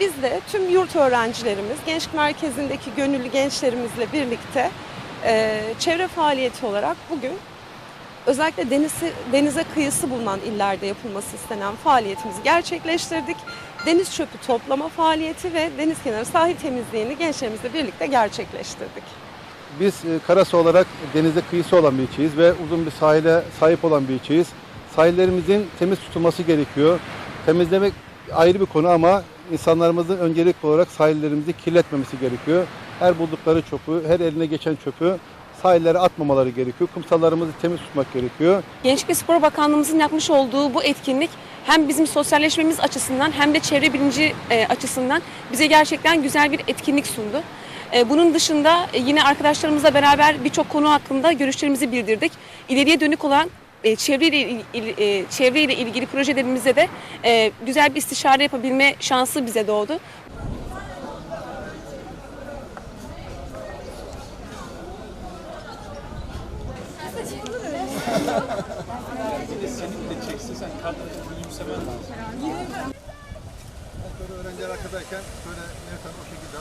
Biz de tüm yurt öğrencilerimiz, gençlik merkezindeki gönüllü gençlerimizle birlikte e, çevre faaliyeti olarak bugün özellikle denizi, denize kıyısı bulunan illerde yapılması istenen faaliyetimizi gerçekleştirdik. Deniz çöpü toplama faaliyeti ve deniz kenarı sahil temizliğini gençlerimizle birlikte gerçekleştirdik. Biz e, Karası olarak denize kıyısı olan bir ilçeyiz ve uzun bir sahile sahip olan bir ilçeyiz. Sahillerimizin temiz tutulması gerekiyor. Temizlemek ayrı bir konu ama insanlarımızın öncelikli olarak sahillerimizi kirletmemesi gerekiyor. Her buldukları çöpü, her eline geçen çöpü sahillere atmamaları gerekiyor. Kumsallarımızı temiz tutmak gerekiyor. Gençlik ve Spor Bakanlığımızın yapmış olduğu bu etkinlik hem bizim sosyalleşmemiz açısından hem de çevre bilinci e, açısından bize gerçekten güzel bir etkinlik sundu. E, Bunun dışında e, yine arkadaşlarımızla beraber birçok konu hakkında görüşlerimizi bildirdik. İleriye dönük olan e, çevreyle il- e, çevreyle ilgili projelerimizde de e, güzel bir istişare yapabilme şansı bize doğdu. Böyle öğrenci arkadayken şöyle Ertan o şekilde